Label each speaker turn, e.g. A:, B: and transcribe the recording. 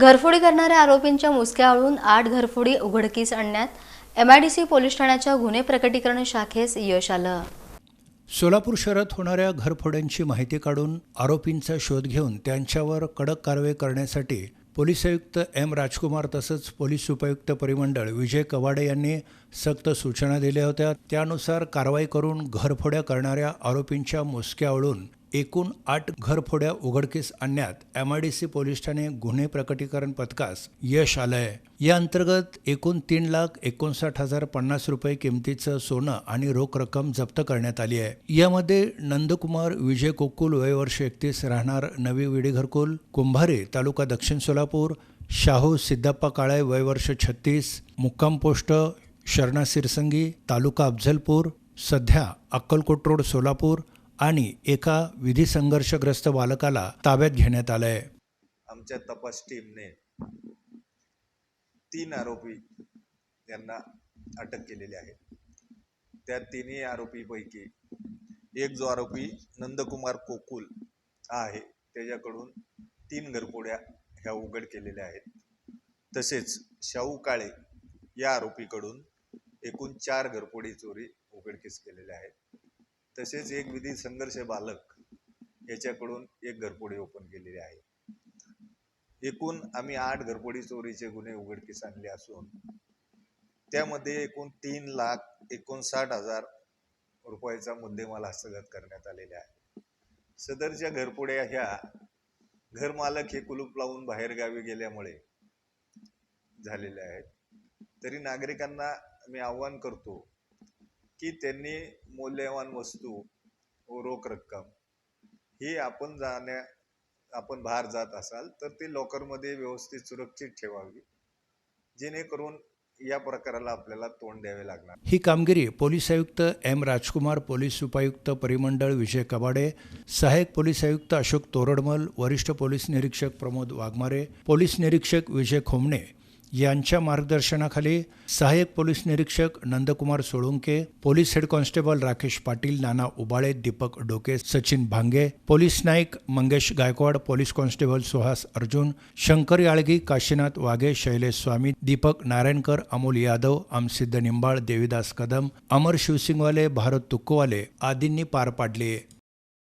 A: घरफोडी करणाऱ्या आरोपींच्या मुसक्यावळून आठ घरफोडी उघडकीस आणण्यात एमआयडीसी पोलीस ठाण्याच्या गुन्हे प्रकटीकरण शाखेस यश आलं.
B: सोलापूर शहरात होणाऱ्या घरफोड्यांची माहिती काढून आरोपींचा शोध घेऊन त्यांच्यावर कडक कारवाई करण्यासाठी पोलीस आयुक्त एम राजकुमार तसंच पोलीस उपायुक्त परिमंडळ विजय कवाडे यांनी सक्त सूचना दिल्या होत्या. त्यानुसार कारवाई करून घरफोड्या करणाऱ्या आरोपींच्या मुसक्यावळून एकूण आठ घरफोड्या उघडकीस आणण्यात एमआयडीसी पोलीस ठाणे गुन्हे प्रकटीकरण पथकास यश आलंय. या अंतर्गत एकूण तीन लाख एकोणसाठ हजार पन्नास रुपये किमतीचं सोनं आणि रोख रक्कम जप्त करण्यात आली आहे. यामध्ये नंदकुमार विजय कोकुल वय वर्ष एकतीस राहणार नवी विडी घरकुल कुंभारे तालुका दक्षिण सोलापूर शाहू सिद्धप्पा काळे वय वर्ष छत्तीस मुक्काम पोस्ट शरणा सिरसंगी तालुका अफझलपूर सध्या अक्कलकोट रोड सोलापूर आणि एका विधी संघर्षग्रस्त बालकाला ताब्यात घेण्यात आलंय.
C: आमच्या तपास टीमने तीन आरोपी यांना अटक केलेली आहे. त्या तिन्ही आरोपीपैकी एक जो आरोपी नंदकुमार कोकुल हा आहे त्याच्याकडून तीन घरपोड्या ह्या उघड केलेल्या आहेत. तसेच शाहू काळे या आरोपीकडून एकूण चार घरपोडी चोरी उघडकीस केलेल्या आहेत. तसेच एक विधी संघर्ष बालक याच्याकडून एक घरपोडी ओपन केलेली आहे. एकूण आम्ही आठ घरपोडी चोरीचे गुन्हे उघडकीस आणले असून त्यामध्ये एकूण तीन लाख एकोणसाठ हजार रुपयाचा मुद्देमाल हस्तगत करण्यात आलेला आहे. सदरच्या घरपोड्या ह्या घरमालक हे कुलूप लावून बाहेरगावी गेल्यामुळे झालेल्या आहेत. तरी नागरिकांना मी आव्हान करतो की त्यांनी मौल्यवान वस्तू व रोख रक्कम ही आपण जाण्या आपण बाहेर जात असाल तर ते लॉकरमध्ये व्यवस्थित सुरक्षित ठेवावी. जेणेकरून या प्रकाराला आपल्याला तोंड द्यावे लागणार.
B: ही कामगिरी पोलीस आयुक्त एम राजकुमार पोलीस उपायुक्त परिमंडळ विजय कबाडे सहाय्यक पोलीस आयुक्त अशोक तोरडमल वरिष्ठ पोलीस निरीक्षक प्रमोद वाघमारे पोलीस निरीक्षक विजय खोमणे यांच्या मार्गदर्शनाखाली सहाय्यक पोलीस निरीक्षक Nandkumar Solunke police head constable Rakesh Patil Nana Ubale Deepak Doke Sachin Bhange police Naik Mangesh Gaikwad police constable Suhas Arjun Shankar Yalgi Kashinath Waghe Shailesh Swami Deepak Narayankar Amol Yadav Amsiddha Nimbal Devidas Kadam Amar Shivsingwale Bharat Tukkowale आदींनी पार पाडले.